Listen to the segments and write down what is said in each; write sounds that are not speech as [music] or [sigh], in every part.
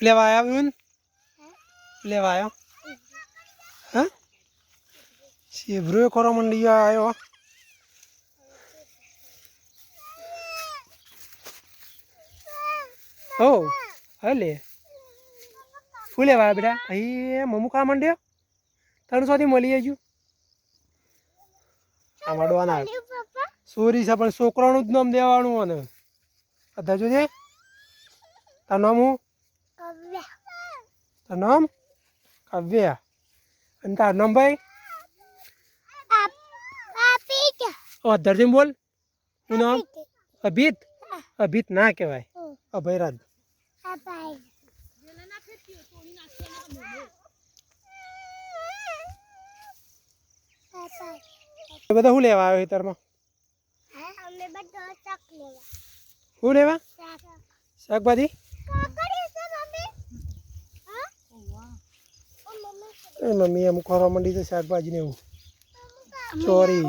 લેવા આવ્યો બેન લેવા આવ્યો હા? શેભરો ખરો મંડી આવ્યો હો હલે. શું લેવા બેટા? અહીં મમ્મુ ખા માંડ્યો? ત્રણસોથી મળી જજો આ વાડવાના સોરી છે, પણ છોકરાનું જ નામ દેવાનું અને. બધા જોજે તાર નામ હું? તાર નામ કાવ્ય અને તાર નામ ભાઈ ઓ ધરજીમ બોલ શું નામ અભિત અભિત ના કહેવાય અભયરાજ બધા શું લેવા આવ્યો હિતરમાં શું લેવા શાકભાજી એ મમ્મી અમુક ખોરવા માંડી છે શાકભાજી ને એવું. ચોરી.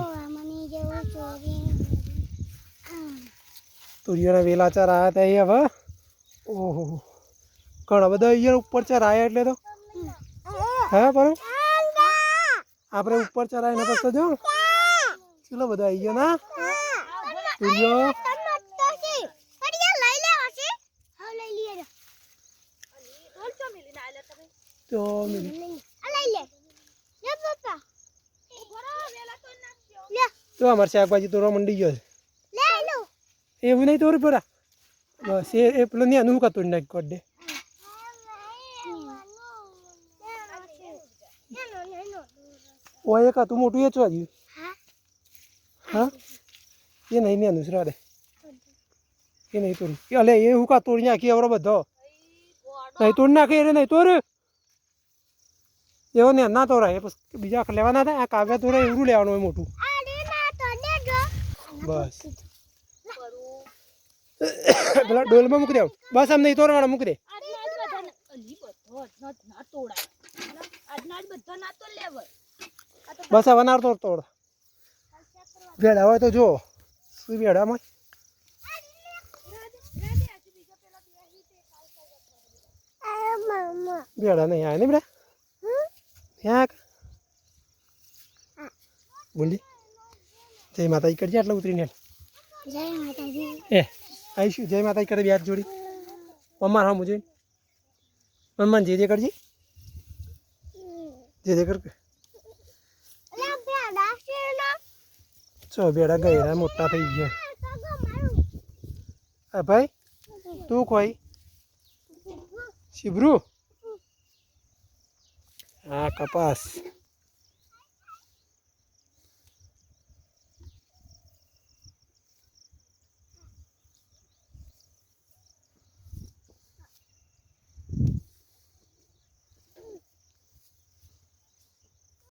તુરિયોના વેલા ચાર આવ્યા હતા એ હવે. ઓહો. ઘણા બધા અહીંયા ઉપર ચાર આવ્યા એટલે તો. હા પણ આપણે ઉપર ચાર આવીને પછી જો. ચલો બધા આવી ગયા ના. તુરિયો તો મિલી. તો અમારે શાકભાજી તોડવા મંડી ગયો છે. એવું નહીં તોડવું પરા બસ એ એ પેલો ને અનુકા તોડી નાખ કોડ દે. ઓય એક હતું મોટું એ ચો હજી હા? એ નહીં ને અનુસરા દે એ નહીં તોડી અલે, એ હુકા તોડી નાખી આવડો બધો? નહીં તોડી નાખી એટલે નહીં તોડ. એવો ને ના તોરા એ બીજા લેવાના હતા, આ કાવ્યા તોડે એવું લેવાનું હોય મોટું. બસ. [coughs] પેલા ડોલમાં મૂકી દેવું બસ આમ નહીં તોરવાળા મૂકી દે. બસ હવે ના તોડ તોડ. ભેડા હોય તો જો શું ભેડામાં ભેડા નહીં આવે ને બેટા ક્યાંક બોલી. જય માતાજી કરજે આટલા ઉતરીને એ આવીશું. જય માતાજી કરે બે જોડી. મમ્મા હા મુજે મમ્મા જે જે કરજી. જે જે કર ચો બેડા ગયા મોટા થઈ ગયા. હા ભાઈ તું કોઈ શિબરું હા કપાસ.